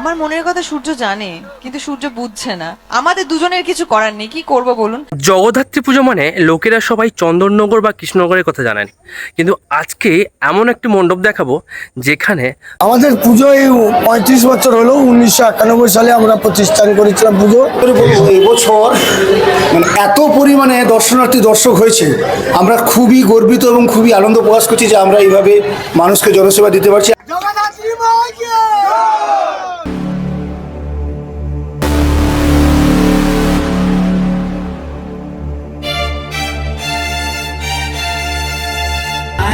আমার মনের কথা সূর্য জানে কিন্তু সূর্য বুঝছে না। আমাদের দুজনের কিছু করার নেই কি করব বলুন? জগদ্ধাত্রী পুজো মানে লোকেরা সবাই চন্দননগর বা কৃষ্ণনগরের কথা জানেন। কিন্তু আজকে এমন একটি মণ্ডপ দেখাবো যেখানে আমাদের পুজো এই পঁয়ত্রিশ বছর হলো উনিশশো একানব্বই সালে আমরা প্রতিষ্ঠান করেছিলাম পুজো। এবছর মানে এত পরিমাণে দর্শনার্থী দর্শক হয়েছে। আমরা খুবই গর্বিত এবং খুবই আনন্দ প্রকাশ করছি যে আমরা এইভাবে মানুষকে জনসেবা দিতে পারছি।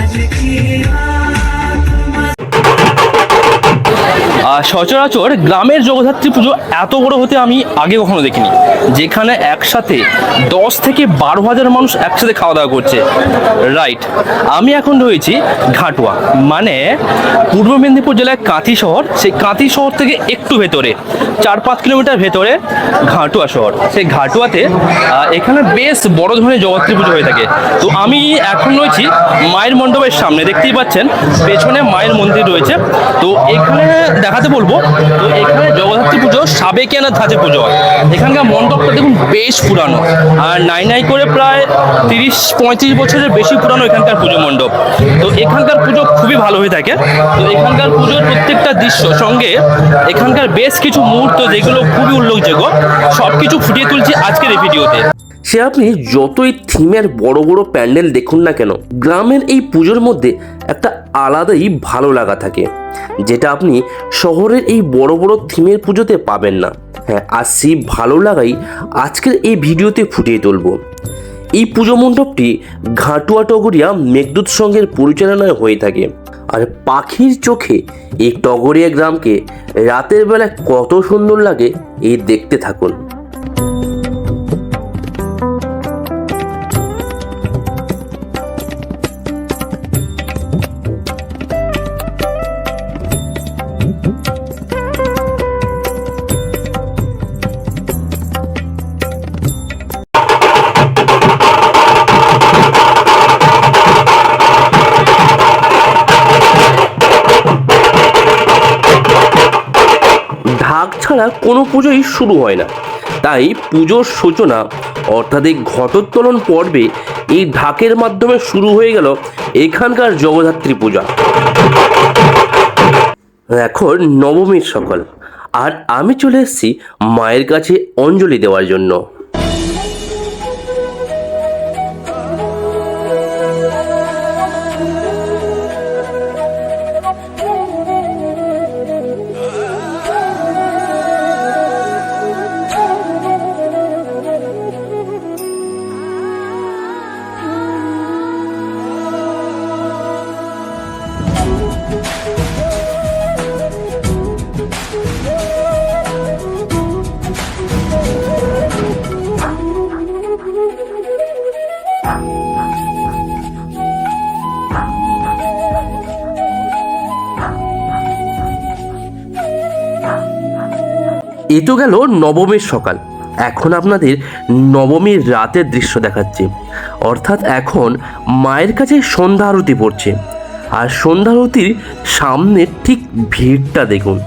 আহ, সচরাচর গ্রামের জগদ্ধাত্রী পুজো এত বড় হতে আমি আগে কখনো দেখিনি। যেখানে একসাথে দশ থেকে বারো হাজার মানুষ একসাথে খাওয়া দাওয়া করছে। রাইট আমি এখন রয়েছি ঘাটুয়া মানে পূর্ব মেদিনীপুর জেলায় কাঁথি শহর। সেই কাঁথি শহর থেকে একটু ভেতরে, চার পাঁচ কিলোমিটার ভেতরে ঘাটুয়া শহর। সেই ঘাটুয়াতে এখানে বেশ বড় ধরনের জগদ্ধাত্রী পুজো হয়ে থাকে। তো আমি এখন রয়েছি মায়ের মণ্ডপের সামনে, দেখতেই পাচ্ছেন, পেছনে মায়ের মন্দির রয়েছে। তো এখানে দেখাতে বলব তো এখানে জগদ্ধাত্রী পুজো সাবেকিয়ানা ধাঁচে পুজো হয়। এখানকার মণ্ডপটা দেখুন বেশ পুরানো। আর নাই নাই করে প্রায় তিরিশ, পঁয়ত্রিশ বছরের বেশি পুরানো এখানকার পুজো মণ্ডপ। তো এখানকার পুজো খুবই ভালো হয়ে থাকে। তো এখানকার পুজোর প্রত্যেকটা দৃশ্য সঙ্গে এখানকার বেশ কিছু মুহূর্ত যেগুলো খুবই উল্লেখযোগ্য সব কিছু ফুটিয়ে তুলছি আজকের এই ভিডিওতে। সে আপনি যতই থিমের বড় বড় প্যান্ডেল দেখুন না কেন, গ্রামের এই পুজোর মধ্যে একটা আলাদাই ভালো লাগা থাকে, যেটা আপনি শহরের এই বড় বড় থিমের পুজোতে পাবেন না। হ্যাঁ আর সেই ভালো লাগাই আজকের এই ভিডিওতে ফুটিয়ে তুলব। এই পুজো মণ্ডপটি ঘাটুয়া টগরিয়া মেঘদূত সংঘের পরিচালনায় হয়ে থাকে। আর পাখির চোখে এই টগরিয়া গ্রামকে রাতের বেলা কত সুন্দর লাগে, এই দেখতে থাকুন। ছাড়া কোনো পুজোই শুরু হয় না। তাই পুজোর সূচনা অর্থাৎ এই ঘটোত্তোলন পর্বে এই ঢাকের মাধ্যমে শুরু হয়ে গেল এখানকার জগদ্ধাত্রী পূজা। এখন নবমীর সকাল। আর আমি চলে এসেছি মায়ের কাছে অঞ্জলি দেওয়ার জন্য। এ তো গেল নবমীর সকাল। এখন আপনাদের নবমীর রাতের দৃশ্য দেখাচ্ছি। অর্থাৎ এখন মায়ের কাছে সন্ধ্যা আরতি পড়ছে। আর সন্ধ্যা আরতির সামনে ঠিক ভিড়টা দেখুন।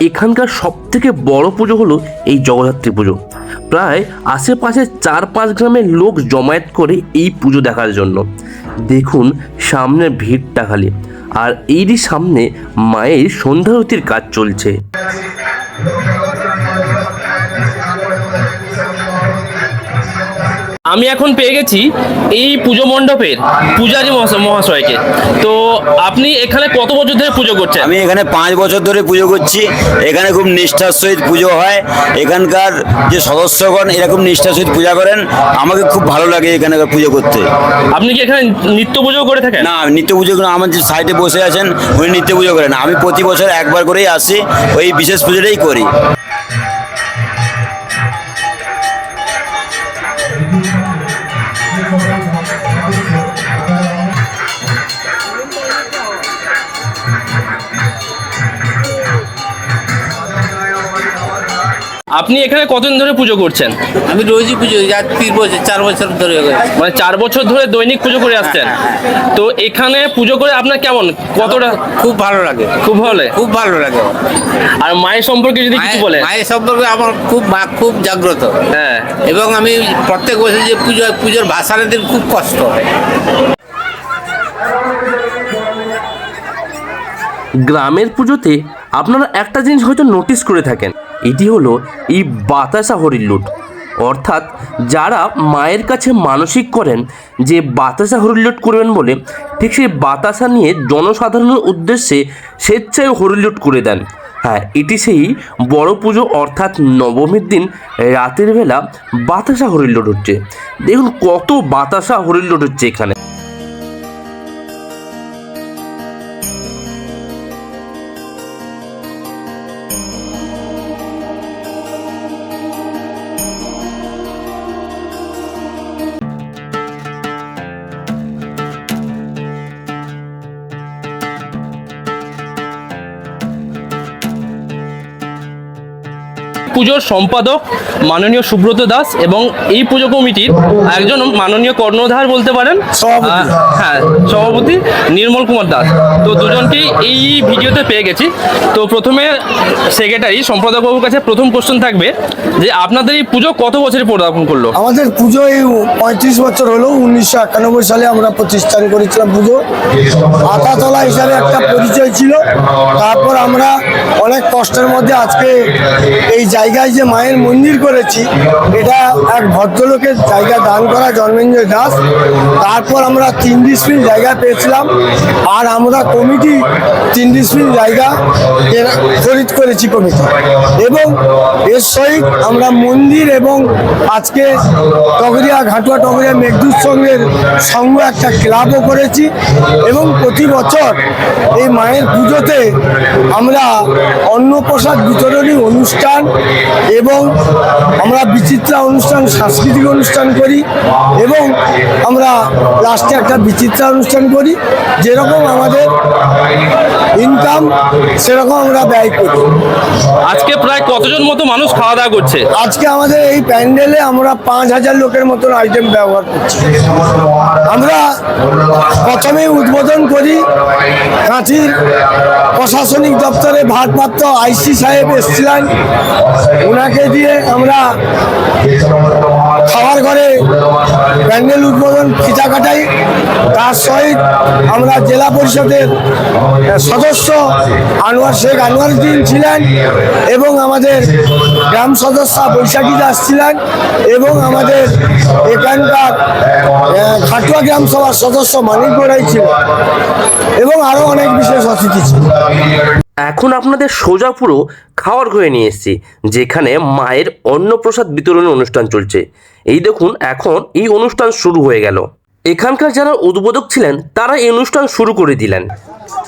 এখানকার সব থেকে বড় পুজো হলো এই জগদ্ধাত্রী পুজো। প্রায় আশেপাশে চার পাঁচ গ্রামের লোক জমায়েত করে এই পুজো দেখার জন্য। দেখুন সামনে ভিড়টা খালি। আর এরই সামনে মায়ের সন্ধ্যারতির কাজ চলছে। আমি এখন পেয়ে গেছি এই পুজো মণ্ডপের পূজারী মহাশয়- মহাশয়কে। তো আপনি এখানে কত বছর ধরে পুজো করছেন? আমি এখানে পাঁচ বছর ধরে পুজো করছি। এখানে খুব নিষ্ঠার সহিত পুজো হয়। এখানকার যে সদস্যগণ এরকম নিষ্ঠার সহিত পূজা করেন। আমাকে খুব ভালো লাগে এখানকার পুজো করতে। আপনি কি এখানে নিত্য পুজো করে থাকেন? না নিত্য পুজো করে আমার যে সাইডে বসে আছেন উনি নিত্য পুজো করেন। আমি প্রতি বছর একবার করেই আসি। ওই বিশেষ পুজোটাই করি। আপনি এখানে কতদিন ধরে পুজো করছেন? আমি রোজই পুজো তিন বছর চার বছর ধরে মানে চার বছর ধরে দৈনিক পুজো করে আসছেন। তো এখানে পুজো করে আপনার কেমন? কতটা? খুব ভালো লাগে। খুব ভালো লাগে? খুব ভালো লাগে। আর মায়ের সম্পর্কে যদি কিছু বলেন। মায়ের সম্পর্কে আমার খুব মা খুব জাগ্রত। হ্যাঁ। এবং আমি প্রত্যেক বছর যে পুজো পুজোর ভাষার দিন খুব কষ্ট হয়। গ্রামের পুজোতে আপনারা একটা জিনিস হয়তো নোটিস করে থাকেন। এটি হলো এই বাতাসা হরির লুট। অর্থাৎ যারা মায়ের কাছে মানসিক করেন যে বাতাসা হরিলুট করবেন বলে, ঠিক সেই বাতাসা নিয়ে জনসাধারণের উদ্দেশ্যে স্বেচ্ছায় হরিলুট করে দেন। হ্যাঁ এটি সেই বড় পুজো অর্থাৎ নবমীর দিন রাতের বেলা বাতাসা হরিলুট হচ্ছে। দেখুন কত বাতাসা হরিলুট হচ্ছে এখানে। পুজোর সম্পাদক মাননীয় সুব্রত দাস এবং এই পুজো কমিটির একজন মাননীয় কর্ণধার বলতে পারেন সভাপতি। হ্যাঁ সভাপতি নির্মল কুমার দাস। তো দুজনকেই এই ভিডিওতে পেয়ে গেছি। তো প্রথমে সেক্রেটারি সম্পাদকবাবুর কাছে প্রথম কোশ্চেন থাকবে যে আপনাদের এই পুজো কত বছরে পদার্পণ করল? আমাদের পুজো এই পঁয়ত্রিশ বছর হলো উনিশশো একানব্বই সালে আমরা প্রতিষ্ঠান করেছিলাম পুজো। আতাতলা হিসাবে একটা পরিচয় ছিল। তারপর আমরা অনেক কষ্টের মধ্যে আজকে এই জায়গায় যে মায়ের মন্দির করেছি, এটা এক ভদ্রলোকের জায়গা দান করা জন্মেঞ্জয় দাস। তারপর আমরা তিন ডিসমিল জায়গা পেয়েছিলাম আর আমরা কমিটি তিন ডিসমিল জায়গা খরিদ করেছি কমিটি। এবং এর সহিত আমরা মন্দির এবং আজকে টগরিয়া, ঘাটুয়া টগরিয়া, মেঘদূত সঙ্গের সঙ্গ একটা ক্লাবও করেছি এবং প্রতি বছর এই মায়ের পুজোতে আমরা অন্নপ্রসাদ বিতরণী অনুষ্ঠান এবং আমরা বিচিত্রা অনুষ্ঠান সাংস্কৃতিক অনুষ্ঠান করি এবং আমরা লাস্টে একটা বিচিত্রা অনুষ্ঠান করি যেরকম আমাদের ইনকাম সেরকম আমরা ব্যয় করি। আজকে প্রায় কতজন মতো মানুষ খাওয়া দাওয়া করছে? আজকে আমাদের এই প্যান্ডেলে আমরা পাঁচ হাজার লোকের মতন আইটেম ব্যবহার করছি। আমরা প্রথমে উদ্বোধন করি কাঁচির প্রশাসনিক দপ্তরে ভারপ্রাপ্ত আইসি সাহেব এসেছিলেন। ওনাকে দিয়ে আমরা খাবার ঘরে প্যান্ডেল উদ্বোধন, ফিতা কাটাই। তার সহিত আমরা জেলা পরিষদের সদস্য আনোয়ার শেখ আনোয়ার উদ্দিন ছিলেন এবং আমাদের গ্রাম সদস্য বৈশাখী দাস ছিলেন এবং আমাদের এখানকার খাটুয়া গ্রাম সভার সদস্য মানিক গোড়াই ছিলেন এবং আরও অনেক বিশেষ অতিথি ছিল এখন আপনাদের সোজা পুরো খাওয়ার ঘরে নিয়ে এসেছি, যেখানে মায়ের অন্নপ্রসাদ বিতরণের অনুষ্ঠান চলছে। এই দেখুন, এখন এই অনুষ্ঠান শুরু হয়ে গেল। এখানকার যারা উদ্বোধক ছিলেন, তারা এই অনুষ্ঠান শুরু করে দিলেন।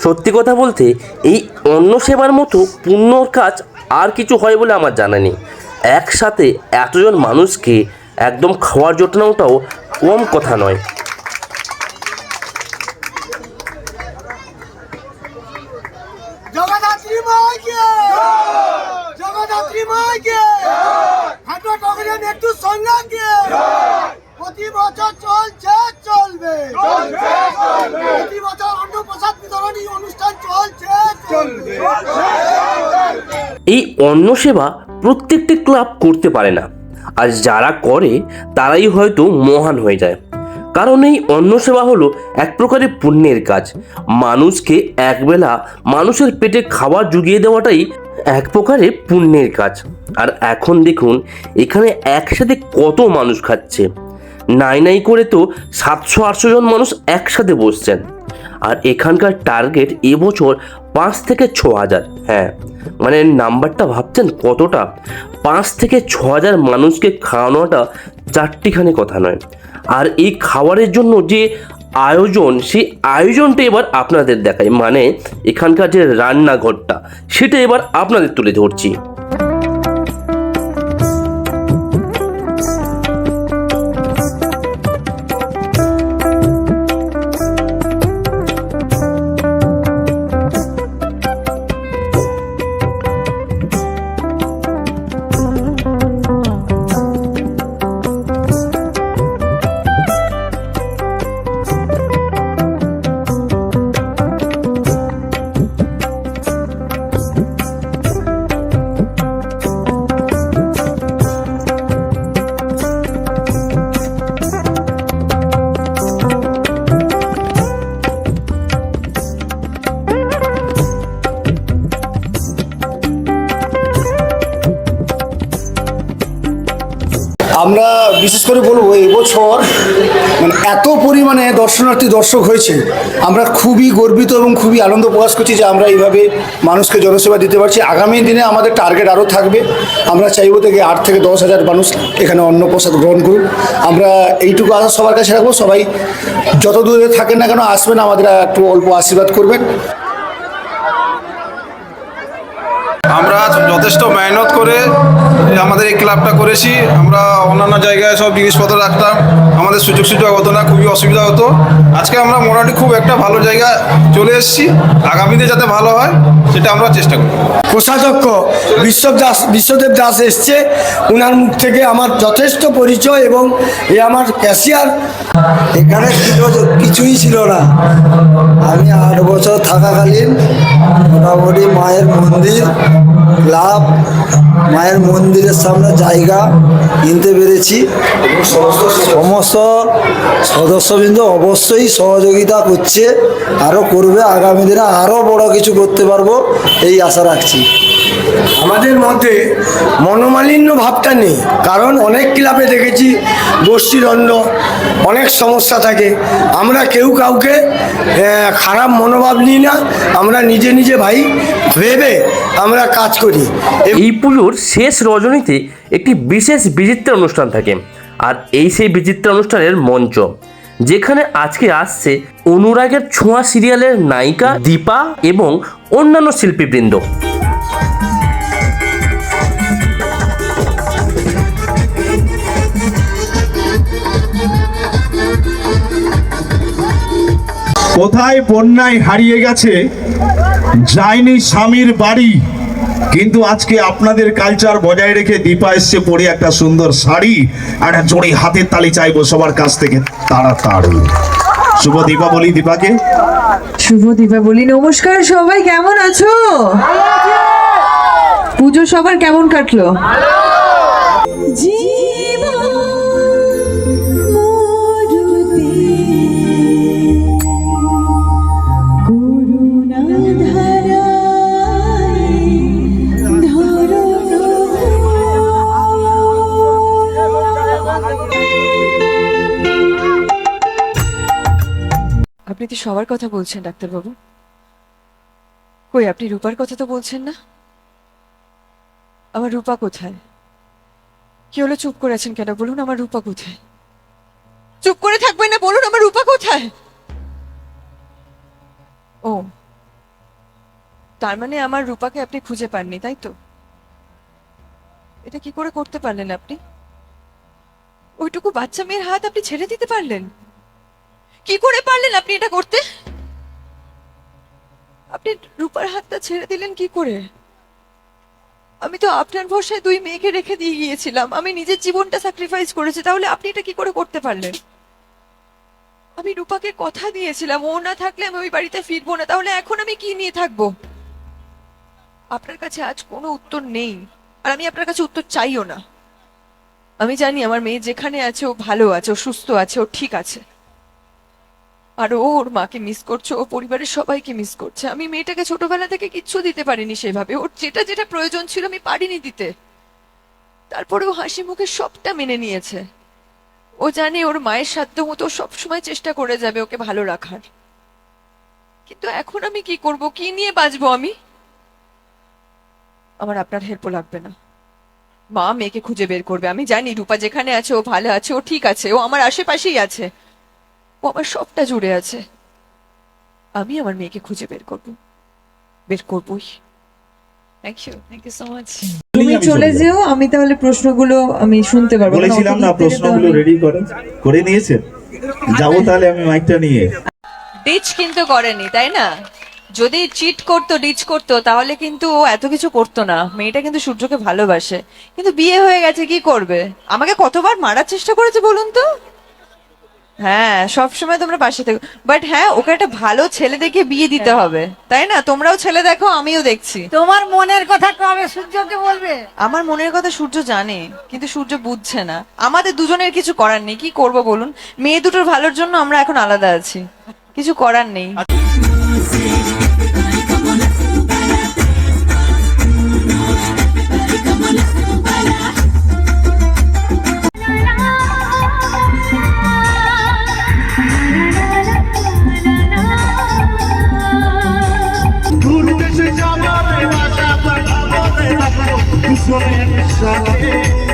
সত্যি কথা বলতে, এই অন্ন সেবার মতো পুণ্যর কাজ আর কিছু হয় বলে আমার জানা নেই। একসাথে এতজন মানুষকে একদম খাওয়ার জোটানোটাও কম কথা নয়। জগদ্ধাত্রী একটু প্রতি বছর চলছে চলবে। প্রতি বছর অন্নপ্রসাদ বিতরণী অনুষ্ঠান চলছে চলবে। এই অন্ন সেবা প্রত্যেকটি ক্লাব করতে পারে না। আর যারা করে তারাই হয়তো মহান হয়ে যায়। কারণ এই অন্ন সেবা হলো এক প্রকারের পুণ্যের কাজ। মানুষকে একবেলা মানুষের পেটে খাবার জুগিয়ে দেওয়াটাই এক প্রকারের পুণ্যের কাজ। আর এখন দেখুন, এখানে একসাথে কত মানুষ খাচ্ছে। নাই নাই করে তো সাতশো আটশো জন মানুষ একসাথে বসছেন। আর এখানকার টার্গেট এবছর পাঁচ থেকে ছ হাজার। হ্যাঁ মানে নাম্বারটা ভাবছেন কতটা? পাঁচ থেকে ছ হাজার মানুষকে খাওয়ানোটা চারটিখানি কথা নয়। আর এই খাবারের জন্য যে আয়োজন, সেই আয়োজনটা এবার আপনাদের দেখায় মানে এখানকার যে রান্নাঘরটা, সেটা এবার আপনাদের তুলে ধরছি। করে বলব এবছর মানে এত পরিমাণে দর্শনার্থী, দর্শক হয়েছে, আমরা খুবই গর্বিত এবং খুবই আনন্দ প্রকাশ করছি যে আমরা এইভাবে মানুষকে জনসেবা দিতে পারছি। আগামী দিনে আমাদের টার্গেট আরও থাকবে। আমরা চাইব থেকে আট থেকে দশ হাজার মানুষ এখানে অন্ন প্রসাদ গ্রহণ করুন আমরা এইটুকু আশা সবার কাছে রাখব, সবাই যত দূরে থাকেন না কেন, আসবেন, আমাদের একটু অল্প আশীর্বাদ করবেন। আমরা যথেষ্ট মেহনত করে আমাদের এই ক্লাবটা করেছি। আমরা অন্যান্য জায়গায় সব জিনিসপত্র রাখতাম। আমাদের সুযোগ সুযোগ হতো না, খুবই অসুবিধা হতো। আজকে আমরা মোটামুটি খুব একটা ভালো জায়গা চলে এসেছি। আগামীতে যাতে ভালো হয়, সেটা আমরা চেষ্টা করি কোষাধ্যক্ষ বিশ্বদেব দাস বিশ্বদেব দাস এসছে। ওনার মুখ থেকে আমার যথেষ্ট পরিচয় এবং এ আমার ক্যাশিয়ার। এখানে কিছুই ছিল না। আমি আট বছর থাকাকালীন মোটামুটি মায়ের মন্দির ক্লাব মায়ের মন্দিরের সামনে জায়গা কিনতে পেরেছি। সমস্ত সদস্যবৃন্দ অবশ্যই সহযোগিতা করছে, আরও করবে, আগামী দিনে আরও বড় কিছু করতে পারব, এই আশা রাখছি। আমাদের মধ্যে মনোমালিন্য ভাবটা নেই, কারণ অনেক ক্লাবে দেখেছি গোষ্ঠীদ্বন্দ্ব অনেক সমস্যা থাকে। আমরা কেউ কাউকে খারাপ মনোভাব নিই না। আমরা নিজে নিজে ভাই, ভেবে আমরা কাজ করি। এই পুজোর শেষ রজনীতে একটি বিশেষ বিচিত্র অনুষ্ঠান থাকে, আর এই সেই বিচিত্র অনুষ্ঠানের মঞ্চ, যেখানে আজকে আসছে অনুরাগের ছোঁয়া সিরিয়ালের নায়িকা দীপা এবং অন্যান্য শিল্পীবৃন্দ। কোথায় বন্যায় হারিয়ে গেছে যায়নি স্বামীর বাড়ি। কিন্তু আজকে আপনাদের কালচার বজায় রেখে দীপা এসছে পরে একটা সুন্দর শাড়ি আর একটা জোরে হাতের তালি চাইব সবার কাছ থেকে তাড়াতাড়ি। শুভ দীপাবলি দীপাকে। শুভ দীপাবলি নমস্কার সবাই কেমন আছো? পুজো সবার কেমন কাটলো? আপনি তো সবার কথা বলছেন, ডাক্তারবাবু? কই, আপনি রূপার কথা তো বলছেন না? আমার রূপা কোথায়? কি হলো, চুপ করে আছেন কেন? বলুন আমার রূপা কোথায়? চুপ করে থাকবেন না, বলুন আমার রূপা কোথায়? ও, তার মানে আমার রূপাকে আপনি খুঁজে পাননি, তাই তো? এটা কি করে করতে পারলেন আপনি? ওইটুকু বাচ্চা মেয়ের হাত আপনি ছেড়ে দিতে পারলেন? কি করে পারলেন আপনি এটা করতে? আপনি রূপার হাতটা ছেড়ে দিলেন কি করে? আমি তো আপনার ভরসায় দুই মেয়েকে রেখে দিয়ে গিয়েছিলাম। আমি নিজের জীবনটা স্যাক্রিফাইস করেছি, তাহলে আপনি এটা কি করে করতে পারলেন? আমি রূপাকে কথা দিয়েছিলাম, ও না থাকলে আমি ওই বাড়িতে ফিরবো না, তাহলে এখন আমি কি নিয়ে থাকব? আপনার কাছে আজ কোনো উত্তর নেই, আর আমি আপনার কাছে উত্তর চাইও না। আমি জানি আমার মেয়ে যেখানে আছে ও ভালো আছে, ও সুস্থ আছে, ও ঠিক আছে। আর ও ওর মাকে মিস করছে, ও পরিবারের সবাইকে মিস করছে। আমি মেয়েটাকে ছোটবেলা থেকে কিচ্ছু দিতে পারিনি সেভাবে। ওর যেটা যেটা প্রয়োজন ছিল আমি পারিনি দিতে। তারপরে ও হাসি মুখে সবটা মেনে নিয়েছে। ও জানে ওর মায়ের সাধ্য মতো সবসময় চেষ্টা করে যাবে ওকে ভালো রাখার। কিন্তু এখন আমি কি করব, কি নিয়ে বাঁচবো আমি? আমার আপনার হেল্পও লাগবে না। মা মেয়েকে খুঁজে বের করবে। আমি জানি রূপা যেখানে আছে, ও ভালো আছে, ও ঠিক আছে, ও আমার আশেপাশেই আছে। ও আমার সবটা জুড়ে আছে। আমি আমার মেয়েকে খুঁজে বের করব। বের করবই। Thank you thank you so much তুমি চলে যেও আমি তাহলে প্রশ্নগুলো আমি শুনতে পারব বলেছিলাম না প্রশ্নগুলো রেডি করেন। করে নিয়েছেন? যাব তাহলে আমি মাইকটা নিয়ে। ডিচ কিন্তু করেনি তাই না? যদি চিট করতো ডিচ করতো তাহলে কিন্তু ও এত কিছু করতো না। মেয়েটা কিন্তু সূর্যকে ভালোবাসে। কিন্তু বিয়ে হয়ে গেছে কি করবে? আমাকে কতবার মারার চেষ্টা করেছে বলুন তো? হ্যাঁ সবসময় তোমরা পাশে থাকো। বাট হ্যাঁ ওকে একটা ভালো ছেলে দেখে বিয়ে দিতে হবে। তাই না? তোমরাও ছেলে দেখো আমিও দেখছি। তোমার মনের কথা কবে সূর্যকে বলবে? আমার মনের কথা সূর্য জানে কিন্তু সূর্য বুঝছে না। আমাদের দুজনের কিছু করার নেই। কি করব বলুন? মেয়ে দুটোর ভালোর জন্য আমরা এখন আলাদা আছি। কিছু করার নেই। কুসমের সাথে